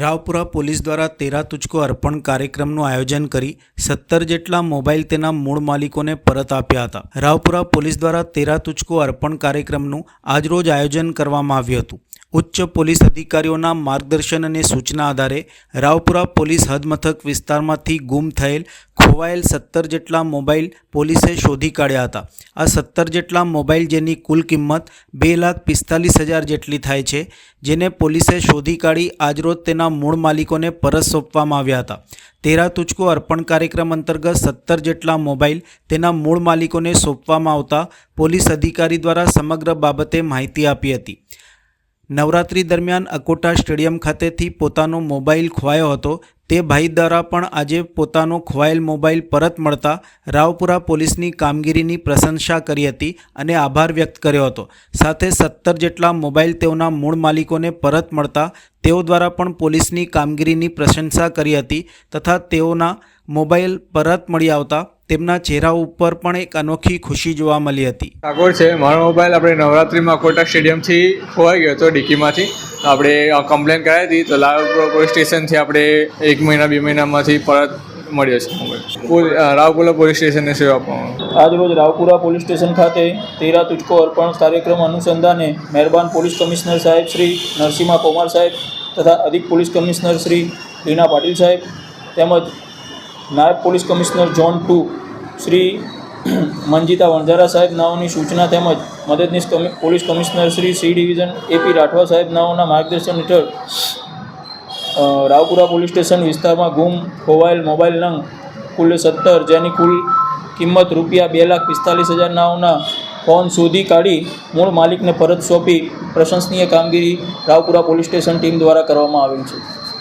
Raopura police દ્વારા તેરા તુચકો અર્પણ કાર્યક્રમનું આયોજન કરી સત્તર જેટલા મોબાઈલ તેના મૂળ માલિકોને પરત આપ્યા હતા. રાવપુરા પોલીસ દ્વારા તેરા તુચકો અર્પણ કાર્યક્રમનું આજરોજ આયોજન કરવામાં આવ્યું હતું. ઉચ્ચ પોલીસ અધિકારીઓના માર્ગદર્શન અને સૂચના આધારે રાવપુરા પોલીસ હદમથક વિસ્તારમાંથી ગુમ થયેલ ખોવાયેલ સત્તર જેટલા મોબાઈલ પોલીસે શોધી કાઢ્યા હતા. આ સત્તર જેટલા મોબાઈલ જેની કુલ કિંમત બે લાખ પિસ્તાલીસ હજાર જેટલી થાય છે, જેને પોલીસે શોધી કાઢી આજરોજ તેના મૂળ માલિકોને પરત સોંપવામાં આવ્યા હતા. તેરા તુચકો અર્પણ કાર્યક્રમ અંતર્ગત સત્તર જેટલા મોબાઈલ તેના મૂળ માલિકોને સોંપવામાં આવતા પોલીસ અધિકારી દ્વારા સમગ્ર બાબતે માહિતી આપી હતી. નવરાત્રી દરમિયાન અકોટા સ્ટેડિયમ ખાતેથી પોતાનો મોબાઈલ ખોવાયો હતો તે ભાઈ દ્વારા પણ આજે પોતાનો ખોવાયેલ મોબાઈલ પરત મળતા રાવપુરા પોલીસની કામગીરીની પ્રશંસા કરી હતી અને આભાર વ્યક્ત કર્યો હતો. સાથે સત્તર જેટલા મોબાઈલ તેઓના મૂળ માલિકોને પરત મળતા તેઓ દ્વારા પણ પોલીસની કામગીરીની પ્રશંસા કરી હતી તથા તેઓના મોબાઈલ પરત મળી આવતા તેમના ચહેરા ઉપર પણ એક અનોખી ખુશી જોવા મળી હતી. ઠાકોર છે મારો મોબાઈલ આપણે નવરાત્રિમાં કોટા સ્ટેડિયમથી ખોવાઈ ગયો હતો ડીકીમાંથી. તો આપણે કમ્પ્લેન કરાવી હતી તો લાલપુર પોલીસ સ્ટેશનથી આપણે એક મહિના બે મહિનામાંથી પરત મળ્યો છે મોબાઈલ. રાવપુરા પોલીસ સ્ટેશનને સેવા આપવામાં આજરોજ રાવપુરા પોલીસ સ્ટેશન ખાતે તેરા તુચકો અર્પણ કાર્યક્રમ અનુસંધાને મહેરબાન પોલીસ કમિશનર સાહેબ શ્રી નરસિંહા કુમાર સાહેબ તથા અધિક પોલીસ કમિશનર શ્રી રીના પાટીલ સાહેબ તેમજ નાયબ police commissioner zone two Shri Manjita Vanzara સાહેબ નાઓની સૂચના તેમજ મદદનીશ police commissioner Shri C division AP Rathwa સાહેબ નાઓના માર્ગદર્શન હેઠળ રાવપુરા પોલીસ સ્ટેશન વિસ્તારમાં ગુમ, ખોવાયેલ મોબાઈલ નંગ કુલ સત્તર, જેની કુલ કિંમત રૂપિયા બે લાખ પિસ્તાલીસ હજાર નાઓના ફોન શોધી કાઢી મૂળ માલિકને પરત સોંપી પ્રશંસનીય કામગીરી રાવપુરા પોલીસ સ્ટેશન ટીમ દ્વારા કરવામાં આવેલ છે.